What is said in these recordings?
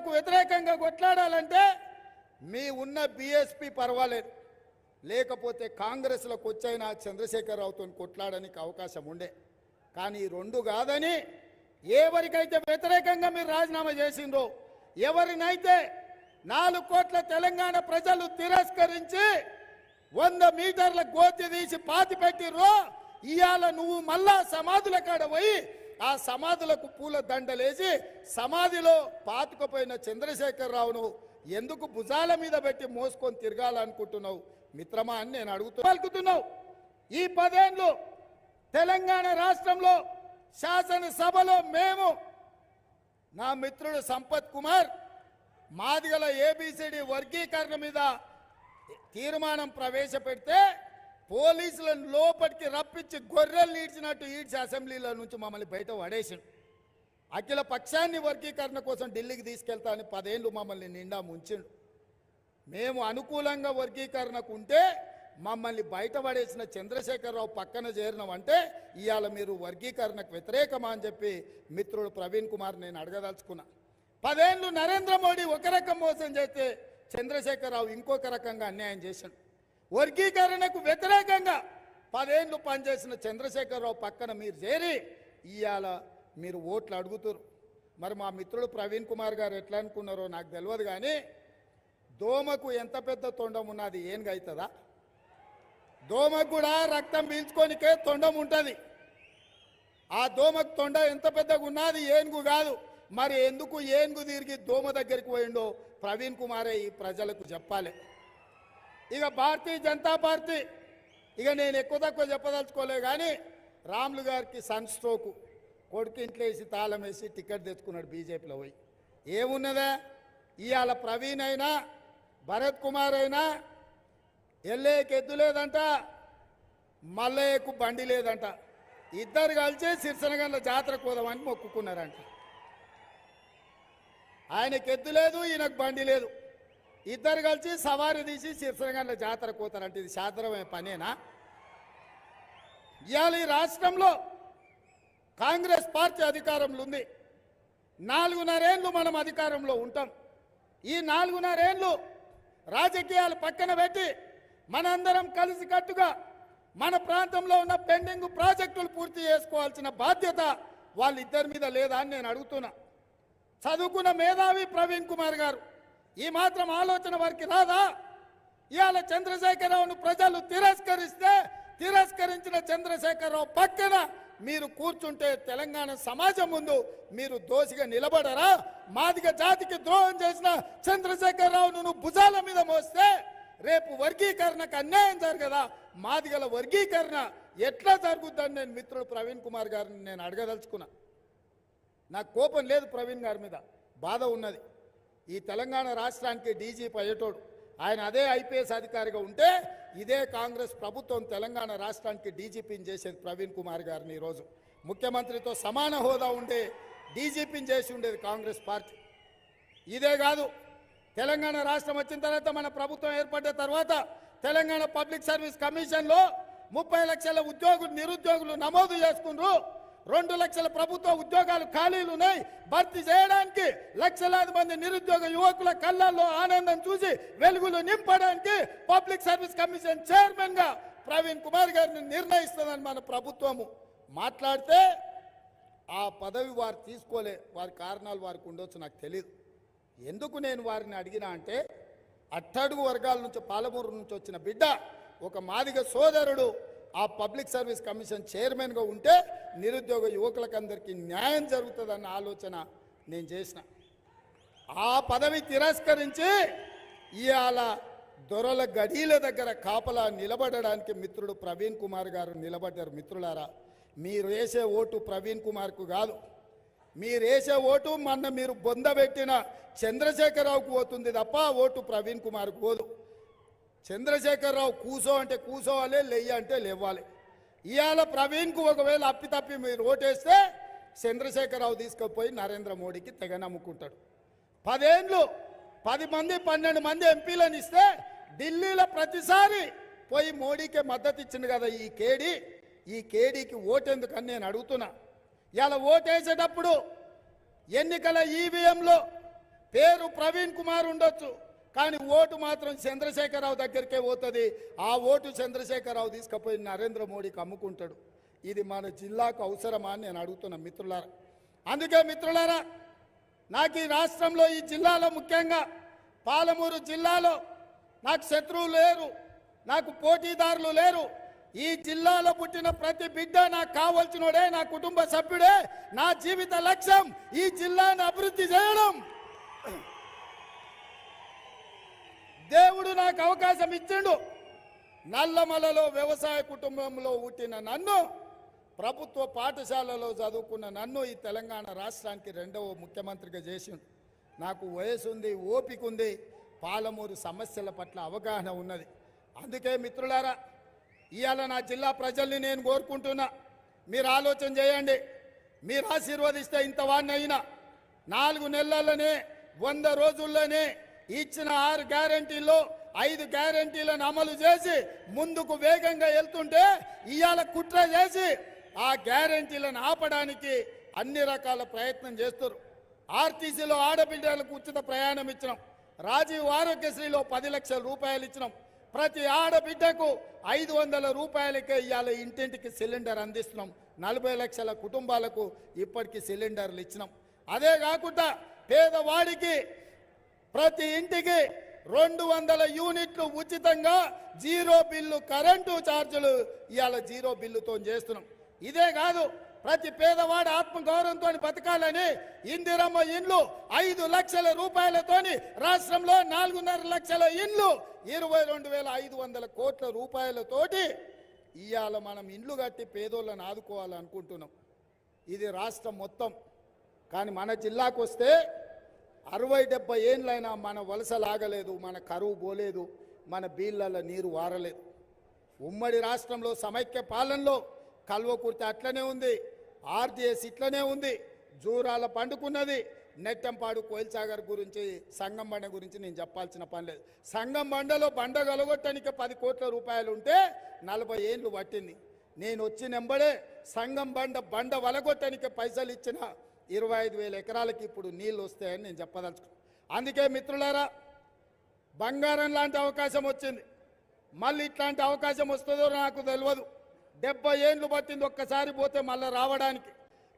చంద్రశేఖరరావుకు వ్యతిరేకంగా కొట్లాడాలంటే మీ ఉన్న బీఎస్పీ పర్వాలేదు. లేకపోతే కాంగ్రెస్లోకి వచ్చైనా చంద్రశేఖరరావుతో కొట్లాడడానికి అవకాశం ఉండే. కానీ ఈ రెండు కాదని ఎవరికైతే వ్యతిరేకంగా మీరు రాజీనామా చేసిండ్రో ఎవరినైతే నాలుగు కోట్ల తెలంగాణ ప్రజలు తిరస్కరించి వంద మీటర్ల గోతి తీసి పాతి పెట్టిర్రో ఇవాళ నువ్వు మళ్ళా సమాధుల కాడ పోయి ఆ సమాధులకు పూల దండలేసి సమాధిలో పాతుకుపోయిన చంద్రశేఖరరావును ఎందుకు భుజాల మీద పెట్టి మోసుకొని తిరగాలనుకుంటున్నావు? మిత్రమా అని నేను అడుగుతూ పలుకుతున్నావు. ఈ పదేండ్లు తెలంగాణ రాష్ట్రంలో శాసనసభలో మేము నా మిత్రుడు సంపత్ కుమార్ మాదిగల ఏబిసిడి వర్గీకరణ మీద తీర్మానం ప్రవేశపెడితే పోలీసులను లోపలికి రప్పించి గొర్రెలు ఈడ్చినట్టు ఈడ్చి అసెంబ్లీలో నుంచి మమ్మల్ని బయట పడేసిండు. అఖిల పక్షాన్ని వర్గీకరణ కోసం ఢిల్లీకి తీసుకెళ్తా అని పదేళ్ళు మమ్మల్ని నిండా ముంచిండు. మేము అనుకూలంగా వర్గీకరణకు ఉంటే మమ్మల్ని బయట పడేసిన చంద్రశేఖరరావు పక్కన చేరినామంటే ఇవాళ మీరు వర్గీకరణకు వ్యతిరేకమా అని చెప్పి మిత్రుడు ప్రవీణ్ కుమార్ నేను అడగదలుచుకున్నా. పదేళ్ళు నరేంద్ర మోడీ ఒక రకం మోసం చేస్తే చంద్రశేఖరరావు ఇంకొక రకంగా అన్యాయం చేశాడు వర్గీకరణకు వ్యతిరేకంగా పదేళ్ళు పనిచేసిన చంద్రశేఖరరావు పక్కన మీరు చేరి ఇవాళ మీరు ఓట్లు అడుగుతారు మరి మా మిత్రుడు ప్రవీణ్ కుమార్ గారు ఎట్లా అనుకున్నారో నాకు తెలియదు కానీ దోమకు ఎంత పెద్ద తొండం ఉన్నది ఏనుగు అవుతుందా దోమకు కూడా రక్తం పీల్చుకోనికే తొండం ఉంటుంది. ఆ దోమకు తొండ ఎంత పెద్దగా ఉన్నది ఏనుగు కాదు. మరి ఎందుకు ఏనుగు తిరిగి దోమ దగ్గరికి పోయిండో ప్రవీణ్ కుమారే ఈ ప్రజలకు చెప్పాలి. ఇక భారతీయ జనతా పార్టీ ఇక నేను ఎక్కువ తక్కువ చెప్పదలుచుకోలే కానీ రాములు గారికి సన్ స్ట్రోకు కొడుకు ఇంట్లో వేసి తాళం వేసి టికెట్ తెచ్చుకున్నాడు బీజేపీలో పోయి. ఏమున్నదా? ఇవాళ ప్రవీణ్ అయినా భరత్ కుమార్ అయినా ఎల్లేకి ఎద్దు లేదంట మల్లయ్యకు బండి లేదంట. ఇద్దరు కలిసి సిరిసనగండ్ల జాతరకు పోదామని మొక్కుకున్నారంట. ఆయనకి ఎద్దు లేదు ఈయనకు బండి లేదు. ఇద్దరు కలిసి సవారి తీసి సిరిసనగండ్ల జాతర పోతారంట ఇది శాతరమైన పనేనా? ఇవాళ ఈ రాష్ట్రంలో కాంగ్రెస్ పార్టీ అధికారంలో ఉంది. నాలుగున్నరేళ్ళు మనం అధికారంలో ఉంటాం. ఈ నాలుగున్నరేళ్ళు రాజకీయాలు పక్కన పెట్టి మనందరం కలిసికట్టుగా మన ప్రాంతంలో ఉన్న పెండింగ్ ప్రాజెక్టులు పూర్తి చేసుకోవాల్సిన బాధ్యత వాళ్ళిద్దరి మీద లేదా అని నేను అడుగుతున్నా. చదువుకున్న మేధావి ప్రవీణ్ కుమార్ గారు ఈ మాత్రం ఆలోచన వారికి రాదా? ఇవాళ చంద్రశేఖరరావును ప్రజలు తిరస్కరిస్తే తిరస్కరించిన చంద్రశేఖరరావు పక్కన మీరు కూర్చుంటే తెలంగాణ సమాజం ముందు మీరు దోషిగా నిలబడరా? మాదిగ జాతికి ద్రోహం చేసిన చంద్రశేఖరరావును నువ్వు భుజాల మీద మోస్తే రేపు వర్గీకరణకు అన్యాయం జరగదా? మాదిగల వర్గీకరణ ఎట్లా జరుగుద్దని నేను మిత్రుడు ప్రవీణ్ కుమార్ గారిని నేను అడగదలుచుకున్నా. నాకు కోపం లేదు ప్రవీణ్ గారి మీద. బాధ ఉన్నది. ఈ తెలంగాణ రాష్ట్రానికి డీజీపీ అయ్యేటోడు. ఆయన అదే ఐపీఎస్ అధికారిగా ఉంటే ఇదే కాంగ్రెస్ ప్రభుత్వం తెలంగాణ రాష్ట్రానికి డీజీపీని చేసేది ప్రవీణ్ కుమార్ గారిని ఈరోజు. ముఖ్యమంత్రితో సమాన హోదా ఉండే డీజీపీని చేసి ఉండేది కాంగ్రెస్ పార్టీ. ఇదే కాదు తెలంగాణ రాష్ట్రం వచ్చిన తర్వాత మన ప్రభుత్వం ఏర్పడ్డ తర్వాత తెలంగాణ పబ్లిక్ సర్వీస్ కమిషన్లో ముప్పై లక్షల ఉద్యోగులు నిరుద్యోగులు నమోదు చేసుకుండ్రు. రెండు లక్షల ప్రభుత్వ ఉద్యోగాలు ఖాళీలు ఉన్నాయి. భర్తీ చేయడానికి లక్షలాది మంది నిరుద్యోగ యువకుల కళ్ళల్లో ఆనందం చూసి వెలుగులు నింపడానికి పబ్లిక్ సర్వీస్ కమిషన్ చైర్మన్గా ప్రవీణ్ కుమార్ గారిని నిర్ణయిస్తుందని మన ప్రభుత్వము మాట్లాడితే ఆ పదవి వారు తీసుకోలే వారి కారణాలు వారికి ఉండొచ్చు నాకు తెలియదు ఎందుకు నేను వారిని అడిగినా అంటే అట్టడుగు వర్గాల నుంచి పాలమూరు నుంచి వచ్చిన బిడ్డ ఒక మాదిగ సోదరుడు ఆ పబ్లిక్ సర్వీస్ కమిషన్ చైర్మన్గా ఉంటే నిరుద్యోగ యువకులకందరికీ న్యాయం జరుగుతుందన్న ఆలోచన నేను చేసిన. ఆ పదవి తిరస్కరించి ఇవాళ దొరల గడీల దగ్గర కాపలా నిలబడడానికి మిత్రుడు ప్రవీణ్ కుమార్ గారు నిలబడ్డారు మిత్రులారా. మీరు వేసే ఓటు ప్రవీణ్ కుమార్కు కాదు. మీరు వేసే ఓటు మొన్న మీరు బొందబెట్టిన చంద్రశేఖరరావుకు పోతుంది తప్ప ఓటు ప్రవీణ్ కుమార్కు పోదు. చంద్రశేఖరరావు కూసో అంటే కూసోవాలి లెయ్య అంటే లేవాలి ఇవాళ ప్రవీణ్కు ఒకవేళ అప్పితప్పి మీరు ఓటేస్తే చంద్రశేఖరరావు తీసుకుపోయి నరేంద్ర మోడీకి తెగ నమ్ముకుంటాడు. పదేండ్లు పది మంది పన్నెండు మంది ఎంపీలను ఇస్తే ఢిల్లీలో ప్రతిసారి పోయి మోడీకే మద్దతు ఇచ్చింది కదా ఈ కేడీ. ఈ కేడీకి ఓటెందుకని నేను అడుగుతున్నా. ఇలా ఓటేసేటప్పుడు ఎన్నికల ఈవీఎంలో పేరు ప్రవీణ్ కుమార్ ఉండొచ్చు. కానీ ఓటు మాత్రం చంద్రశేఖరరావు దగ్గరికే పోతుంది. ఆ ఓటు చంద్రశేఖరరావు తీసుకుపోయి నరేంద్ర మోడీకి అమ్ముకుంటాడు. ఇది మన జిల్లాకు అవసరమా అని నేను అడుగుతున్నా మిత్రులారా. అందుకే మిత్రులారా నాకు ఈ రాష్ట్రంలో ఈ జిల్లాలో ముఖ్యంగా పాలమూరు జిల్లాలో నాకు శత్రువులు లేరు నాకు పోటీదారులు లేరు. ఈ జిల్లాలో పుట్టిన ప్రతి బిడ్డ నాకు కావలసినోడే నా కుటుంబ సభ్యుడే నా జీవిత లక్ష్యం ఈ జిల్లాను అభివృద్ధి చేయడం. దేవుడు నాకు అవకాశం ఇచ్చిండు. నల్లమలలో వ్యవసాయ కుటుంబంలో పుట్టిన నన్ను ప్రభుత్వ పాఠశాలలో చదువుకున్న నన్ను ఈ తెలంగాణ రాష్ట్రానికి రెండవ ముఖ్యమంత్రిగా చేసిండు. నాకు వయసు ఉంది ఓపిక ఉంది పాలమూరు సమస్యల పట్ల అవగాహన ఉన్నది. అందుకే మిత్రులారా ఇవాళ నా జిల్లా ప్రజల్ని నేను కోరుకుంటున్నా. మీరు ఆలోచన చేయండి. మీరు ఆశీర్వదిస్తే ఇంత నాలుగు నెలల్లోనే వంద రోజుల్లోనే ఇచ్చిన ఆరు గ్యారంటీల్లో ఐదు గ్యారంటీలను అమలు చేసి ముందుకు వేగంగా వెళ్తుంటే ఇవాళ కుట్ర చేసి ఆ గ్యారంటీలను ఆపడానికి అన్ని రకాల ప్రయత్నం చేస్తారు. ఆర్టీసీలో ఆడబిడ్డలకు ఉచిత ప్రయాణం ఇచ్చినాం. రాజీవ్ ఆరోగ్యశ్రీలో పది లక్షల రూపాయలు ఇచ్చినాం. ప్రతి ఆడబిడ్డకు ఐదు వందల రూపాయలకే ఇవాళ ఇంటింటికి సిలిండర్ అందిస్తున్నాం. నలభై లక్షల కుటుంబాలకు ఇప్పటికీ సిలిండర్లు ఇచ్చినాం. అదే కాకుండా పేదవాడికి ప్రతి ఇంటికి రెండు వందల యూనిట్లు ఉచితంగా జీరో బిల్లు కరెంటు ఛార్జీలు ఇవాళ జీరో బిల్లుతో చేస్తున్నాం. ఇదే కాదు ప్రతి పేదవాడు ఆత్మగౌరవంతో బతకాలని ఇందిరమ్మ ఇండ్లు ఐదు లక్షల రూపాయలతోని రాష్ట్రంలో నాలుగున్నర లక్షల ఇండ్లు ఇరవై రెండు వేల ఐదు వందల కోట్ల రూపాయలతోటి ఇవాళ మనం ఇండ్లు కట్టి పేదోళ్ళని ఆదుకోవాలనుకుంటున్నాం. ఇది రాష్ట్రం మొత్తం. కానీ మన జిల్లాకు వస్తే అరవై డెబ్బై ఏండ్లైనా మన వలస లాగలేదు మన కరువు పోలేదు మన బీళ్ళల్లో నీరు వారలేదు. ఉమ్మడి రాష్ట్రంలో సమైక్య పాలనలో కల్వకుర్తి అట్లనే ఉంది ఆర్టీఎస్ ఇట్లనే ఉంది జూరాల పండుకున్నది. నెట్టంపాడు కోయిల్సాగర్ గురించి సంగం బండ గురించి నేను చెప్పాల్సిన పని లేదు. సంగం బండలో బండ కలగొట్టడానికి పది కోట్ల రూపాయలు ఉంటే నలభై ఏళ్ళు పట్టింది. నేను వచ్చినెంబడే సంగం బండ బండ వలగొట్టడానికి పైసలు ఇచ్చిన ఇరవై ఐదు వేల ఎకరాలకి ఇప్పుడు నీళ్ళు వస్తాయని నేను చెప్పదలుచుకున్నాను అందుకే మిత్రులారా బంగారం లాంటి అవకాశం వచ్చింది. మళ్ళీ ఇట్లాంటి అవకాశం వస్తుందో నాకు తెలియదు డెబ్బై ఏండ్లు పట్టింది ఒక్కసారి పోతే మళ్ళీ రావడానికి.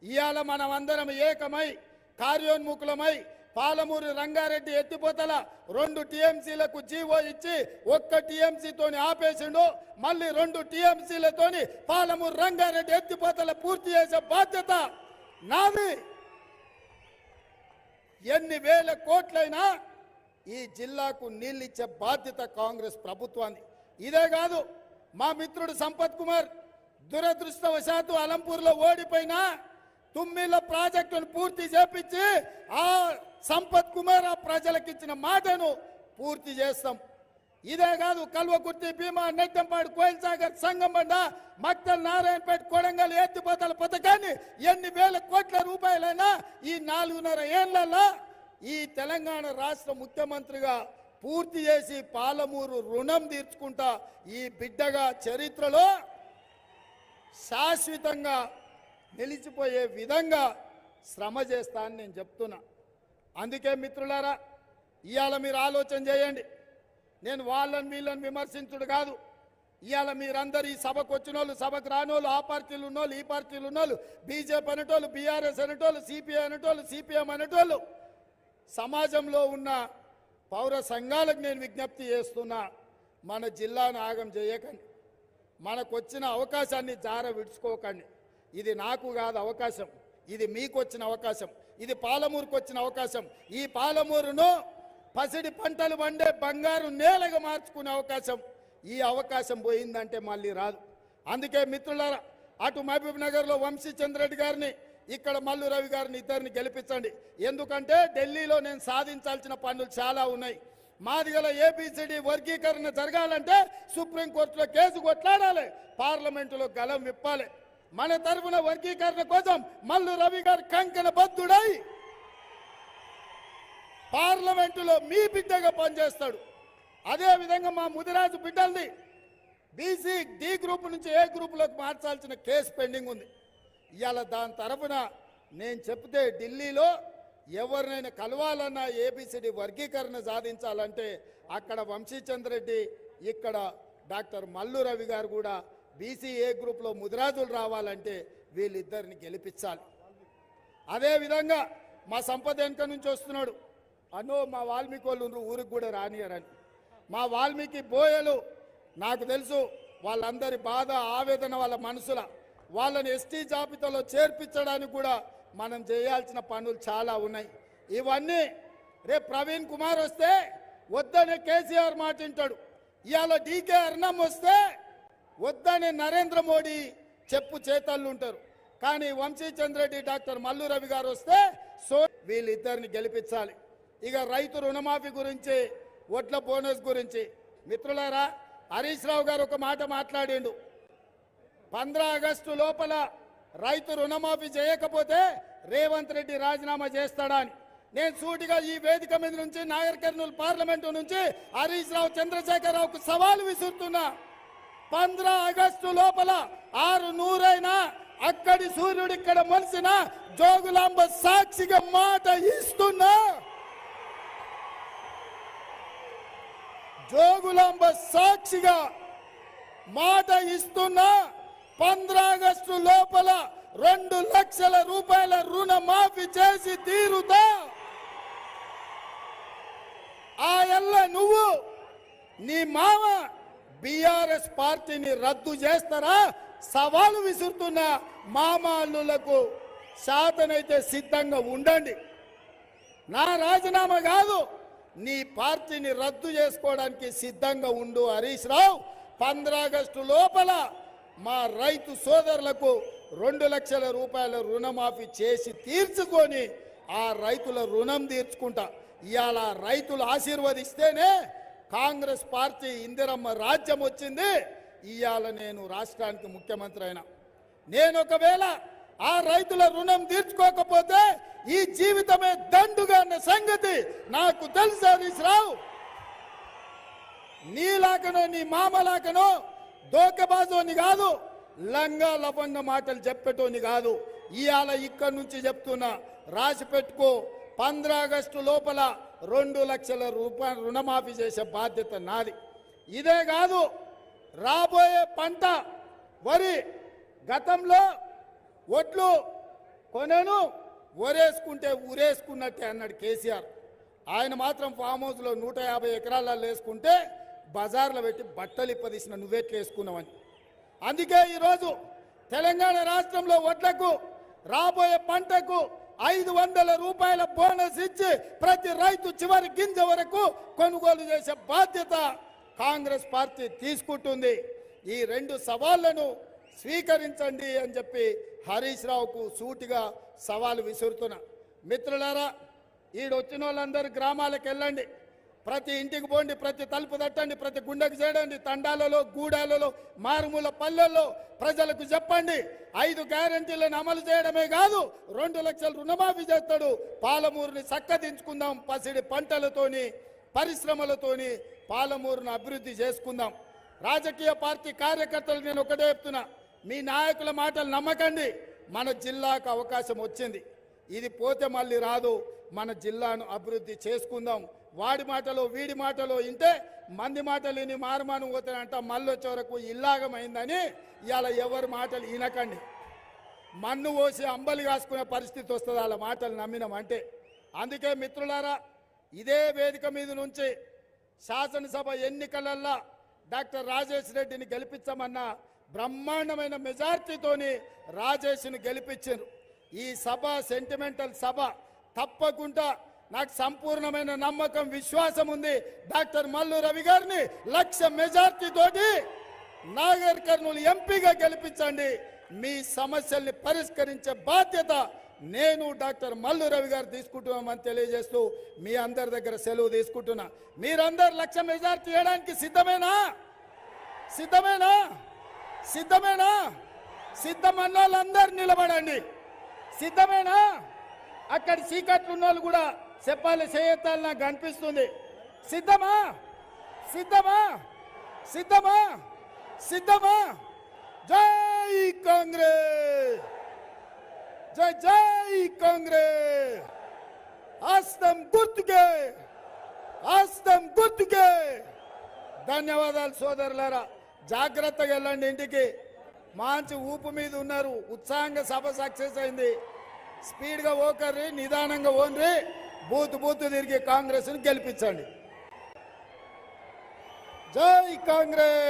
ఇవాళ మనం అందరం ఏకమై కార్యోన్ముఖులమై పాలమూరు రంగారెడ్డి ఎత్తిపోతల రెండు టీఎంసీలకు జీవో ఇచ్చి ఒక్క టీఎంసీతోని ఆపేసిండు. మళ్ళీ రెండు టీఎంసీలతోని పాలమూరు రంగారెడ్డి ఎత్తిపోతల పూర్తి చేసే బాధ్యత నాది. ఎన్ని వేల కోట్లైనా ఈ జిల్లాకు నీళ్ళిచ్చే బాధ్యత కాంగ్రెస్ ప్రభుత్వాన్ని. ఇదే కాదు మా మిత్రుడు సంపత్ కుమార్ దురదృష్టవశాత్తు అలంపూర్లో ఓడిపోయినా తుమ్మిళ్ళ ప్రాజెక్టును పూర్తి చేపించి ఆ సంపత్ కుమార్ ఆ ప్రజలకు ఇచ్చిన మాటను పూర్తి చేస్తాం. ఇదే కాదు కల్వకుర్తి భీమా నెట్టంపాడు కోయిల్ సాగర్ సంగమండ మక్తల్ నారాయణపేట కొడంగల్ ఎత్తిపోతల పథకాన్ని ఎన్ని వేల కోట్ల రూపాయలైనా ఈ నాలుగున్నర ఏళ్ళలో ఈ తెలంగాణ రాష్ట్ర ముఖ్యమంత్రిగా పూర్తి చేసి పాలమూరు రుణం తీర్చుకుంటా ఈ బిడ్డగా చరిత్రలో శాశ్వతంగా నిలిచిపోయే విధంగా శ్రమ చేస్తా అని నేను చెప్తున్నా. అందుకే మిత్రులారా ఇవాళ మీరు ఆలోచన చేయండి. నేను వాళ్ళని వీళ్ళని విమర్శించుడు కాదు. ఇవాళ మీరందరూ ఈ సభకు వచ్చిన వాళ్ళు సభకు రానోళ్ళు ఆ పార్టీలు ఉన్నోళ్ళు ఈ పార్టీలు ఉన్నోళ్ళు బీజేపీ అనేటోళ్ళు బీఆర్ఎస్ అనేటోళ్ళు సిపిఐ అనేటోళ్ళు సిపిఎం అనేటోళ్ళు సమాజంలో ఉన్న పౌర సంఘాలకు నేను విజ్ఞప్తి చేస్తున్నా మన జిల్లాను ఆగం చేయకండి మనకు వచ్చిన అవకాశాన్ని జార విడుచుకోకండి. ఇది నాకు కాదు అవకాశం. ఇది మీకు వచ్చిన అవకాశం. ఇది పాలమూరుకు వచ్చిన అవకాశం. ఈ పాలమూరును పసిడి పంటలు పండే బంగారు నేలగా మార్చుకునే అవకాశం ఈ అవకాశం పోయిందంటే మళ్ళీ రాదు. అందుకే మిత్రులారా అటు మహబూబ్ నగర్లో వంశీ చంద్రెడ్డి గారిని ఇక్కడ మల్లు రవి గారిని ఇద్దరిని గెలిపించండి. ఎందుకంటే ఢిల్లీలో నేను సాధించాల్సిన పనులు చాలా ఉన్నాయి. మాది గల ఏబిసిడి వర్గీకరణ జరగాలంటే సుప్రీంకోర్టులో కేసు కొట్లాడాలి పార్లమెంటులో గలం విప్పాలి. మన తరఫున వర్గీకరణ కోసం మల్లు రవి గారు కంకణ బద్దుడై పార్లమెంటులో మీ బిడ్డగా పనిచేస్తాడు. అదే విధంగా మా ముదిరాజు బిడ్డల్ని బీసీ డి గ్రూప్ నుంచి ఏ గ్రూపులోకి మార్చాల్సిన కేసు పెండింగ్ ఉంది. ఇవాళ దాని తరఫున నేను చెప్తే ఢిల్లీలో ఎవరినైనా కలవాలన్నా ఏబిసిడి వర్గీకరణ సాధించాలంటే అక్కడ వంశీచంద్రెడ్డి ఇక్కడ డాక్టర్ మల్లు రవి గారు కూడా బీసీ ఏ గ్రూప్లో ముదిరాజులు రావాలంటే వీళ్ళిద్దరిని గెలిపించాలి. అదేవిధంగా మా సంపద వెనుక నుంచి వస్తున్నాడు. అన్నో మా వాల్మీకి వాళ్ళు ఊరికి కూడా రానియరని మా వాల్మీకి బోయలు నాకు తెలుసు వాళ్ళందరి బాధ ఆవేదన వాళ్ళ మనసుల. వాళ్ళని ఎస్టీ జాబితాలో చేర్పించడానికి కూడా మనం చేయాల్సిన పనులు చాలా ఉన్నాయి. ఇవన్నీ రేపు ప్రవీణ్ కుమార్ వస్తే వద్దనే కేసీఆర్ మాట వింటాడు. ఇవాళ డీకే అర్ణం వస్తే వద్దనే నరేంద్ర మోడీ చెప్పు చేతళ్ళు ఉంటారు. కానీ వంశీచంద్రెడ్డి డాక్టర్ మల్లు రవి గారు వస్తే సో వీళ్ళిద్దరిని గెలిపించాలి. ఇక రైతు రుణమాఫీ గురించి ఓట్ల బోనస్ గురించి. మిత్రులారా హరీష్ రావు గారు ఒక మాట మాట్లాడిండు. పంద్రా ఆగస్టు లోపల రైతు రుణమాఫీ చేయకపోతే రేవంత్ రెడ్డి రాజీనామా చేస్తాడా అని నేను సూటిగా ఈ వేదిక మీద నుంచి నాగర్ కర్నూలు పార్లమెంటు నుంచి హరీష్ రావు చంద్రశేఖరరావుకు సవాలు విసురుతున్నా. పంద్రా ఆగస్టు లోపల ఆరు నూరైనా అక్కడి సూర్యుడు ఇక్కడ మలిసిన జోగులాంబ సాక్షిగా మాట ఇస్తున్నా. జోగులాంబ సాక్షిగా మాట ఇస్తున్నా ఆగస్టు లోపల రెండు లక్షల రూపాయల రుణ మాఫీ చేసి తీరుతా. ఆ ఎల్ల నువ్వు నీ మామ బిఆర్ఎస్ పార్టీని రద్దు చేస్తారా? సవాలు విసురుతున్న మామాళ్ళులకు శాతనైతే సిద్ధంగా ఉండండి. నా రాజీనామా కాదు నీ పార్టీని రద్దు చేసుకోవడానికి సిద్ధంగా ఉండు హరీష్ రావు. పంద్రాగస్టు లోపల మా రైతు సోదరులకు రెండు లక్షల రూపాయల రుణమాఫీ చేసి తీర్చుకొని ఆ రైతుల రుణం తీర్చుకుంటా. ఇవాళ రైతులు ఆశీర్వదిస్తేనే కాంగ్రెస్ పార్టీ ఇందిరమ్మ రాజ్యం వచ్చింది. ఇవాళ నేను రాష్ట్రానికి ముఖ్యమంత్రి అయినా. నేను ఒకవేళ ఆ రైతుల రుణం తీర్చుకోకపోతే ఈ జీవితమే దండుగా అన్న సంగతి నాకు తెలుసు హరీష్ రావు. నీలాకనో నీ మామలాకనో దోకబాజోని కాదు లంగా లవంగ మాటలు చెప్పేటోని కాదు. ఇవాళ ఇక్కడి నుంచి చెప్తున్నా రాసి పెట్టుకో. ఆగస్టు లోపల రెండు లక్షల రూపాయలు రుణమాఫీ చేసే బాధ్యత నాది. ఇదే కాదు రాబోయే పంట వరి గతంలో ఓట్లు కొనను ఒరేసుకుంటే ఊరేసుకున్నట్టే అన్నాడు కేసీఆర్. ఆయన మాత్రం ఫామ్ హౌస్లో నూట యాభై ఎకరాలలో వేసుకుంటే బజార్లో పెట్టి బట్టలు ఇప్పదీసిన నువ్వెట్లు వేసుకున్నావని. అందుకే ఈరోజు తెలంగాణ రాష్ట్రంలో వడ్లకు రాబోయే పంటకు ఐదు వందల రూపాయల బోనస్ ఇచ్చి ప్రతి రైతు చివరి గింజ వరకు కొనుగోలు చేసే బాధ్యత కాంగ్రెస్ పార్టీ తీసుకుంటుంది. ఈ రెండు సవాళ్ళను స్వీకరించండి అని చెప్పి హరీష్ రావుకు సూటిగా సవాలు విసురుతున్నా. మిత్రులారా ఈడొచ్చిన వాళ్ళందరూ గ్రామాలకు వెళ్ళండి. ప్రతి ఇంటికి పోండి ప్రతి తలుపు తట్టండి ప్రతి గుండెకు చేయండి తండాలలో గూడాలలో మారుమూల పల్లెల్లో ప్రజలకు చెప్పండి ఐదు గ్యారంటీలను అమలు చేయడమే కాదు రెండు లక్షల రుణమాఫీ చేస్తాడు. పాలమూరుని చక్కదించుకుందాం పసిడి పంటలతోని పరిశ్రమలతోని పాలమూరును అభివృద్ధి చేసుకుందాం. రాజకీయ పార్టీ కార్యకర్తలు నేను ఒకటే చెప్తున్నా. మీ నాయకుల మాటలు నమ్మకండి. మన జిల్లాకు అవకాశం వచ్చింది. ఇది పోతే మళ్ళీ రాదు. మన జిల్లాను అభివృద్ధి చేసుకుందాం. వాడి మాటలో వీడి మాటలో ఇంటే మంది మాటలు విని మారుమాను పోతానంట మళ్ళీ వచ్చే వరకు ఇల్లాగమైందని ఇవాళ ఎవరి మాటలు వినకండి. మన్ను పోసి అంబలి కాసుకునే పరిస్థితి వస్తుంది. వాళ్ళ మాటలు నమ్మినామంటే అందుకే మిత్రులారా ఇదే వేదిక మీద నుంచి శాసనసభ ఎన్నికలల్లా డాక్టర్ రాజేష్ రెడ్డిని గెలిపించమన్న బ్రహ్మాండమైన మెజార్టీతోని రాజేష్ని గెలిపించారు. ఈ సభ సెంటిమెంటల్ సభ తప్పకుండా నాకు సంపూర్ణమైన నమ్మకం విశ్వాసం ఉంది. డాక్టర్ మల్లు రవి గారిని లక్ష మెజార్టీతోటి నాగర్ కర్నూలు ఎంపీగా గెలిపించండి. మీ సమస్యల్ని పరిష్కరించే బాధ్యత నేను డాక్టర్ మల్లు రవి గారు తీసుకుంటున్నామని తెలియజేస్తూ మీ అందరి దగ్గర సెలవు తీసుకుంటున్నా. మీరందరు లక్ష మెజార్టీ చేయడానికి సిద్ధమేనా? సిద్ధమేనా? సిద్ధమేనా? సిద్ధమన్న వాళ్ళందరూ నిలబడండి. సిద్ధమేనా? అక్కడ చీకట్లు ఉన్న వాళ్ళు కూడా చెప్పాలి చేయత్తాలు నాకు అనిపిస్తుంది సిద్ధమా? సిద్ధమా? సిద్ధమా? సిద్ధమా? జై కాంగ్రెస్! జై జై కాంగ్రెస్! హస్తం గుర్తుకే! హస్తం గుర్తుకే! ధన్యవాదాలు సోదరులారా. జాగ్రత్తగా వెళ్ళండి ఇంటికి. మంచి ఊపు మీద ఉన్నారు. ఉత్సాహంగా సభ సక్సెస్ అయింది. స్పీడ్గా ఓకర్రి నిదానంగా ఓన్రి. బూత్ బూత్ తిరిగి కాంగ్రెస్ని గెలిపించండి. జై కాంగ్రెస్!